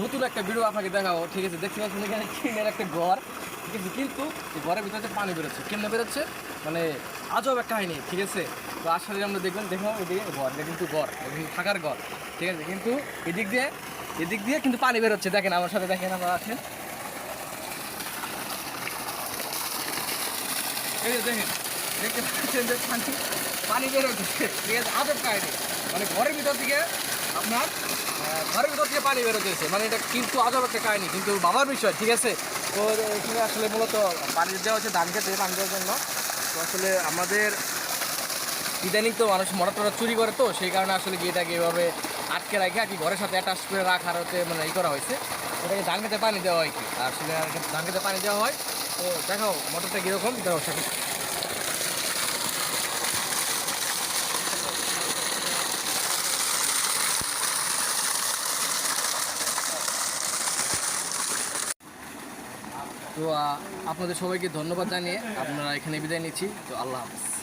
নতুন একটা ভিডিও আপনাকে দেখাবো। ঠিক আছে, দেখতে পাচ্ছেন এখানে টিনের একটা ঘর। ঠিক আছে, কিন্তু ঘরের ভিতরে পানি বেরোচ্ছে, কেমনে বেরোচ্ছে? মানে আজব একটা কাহিনী, ঠিক আছে? তো আসলে আমরা দেখবেন দেখো এদিকে ঘর, এটা কিন্তু ঘর কিন্তু থাকার ঘর। ঠিক আছে, কিন্তু এদিক দিয়ে এদিক দিয়ে কিন্তু পানি বেরোচ্ছে। দেখেন, আমার সাথে দেখেন আমরা এই দেখেন, দেখতে পাচ্ছেন যে পানি পানি বের হচ্ছে ঠিক আছে, আজব কাহিনি। মানে ঘরের ভিতর থেকে আপনার ঘরের ভিতর থেকে পানি বের হচ্ছে মানে এটা কিন্তু আজব একটা কাহিনী, কিন্তু বাবার বিষয়, ঠিক আছে? তো এখানে আসলে মূলত পানি দেওয়া হচ্ছে ধান খেতে পানি দেওয়ার জন্য। তো আসলে আমাদের ইদানিং তো মানুষ মরা চুরি করে তো, সেই কারণে আসলে এটাকে এভাবে আটকে রাখে আর কি, ঘরের সাথে অ্যাটাচ করে রাখার হতে মানে ই করা হয়েছে। ওটাকে ধান খেতে পানি দেওয়া হয় কি? আসলে ধান খেতে পানি দেওয়া হয়। তো দেখো মোটরটা কীরকম? দেখো সেটা। তো আপনাদের সবাইকে ধন্যবাদ জানিয়ে আপনারা এখানে বিদায় নিচ্ছি। তো আল্লাহ হাফিজ।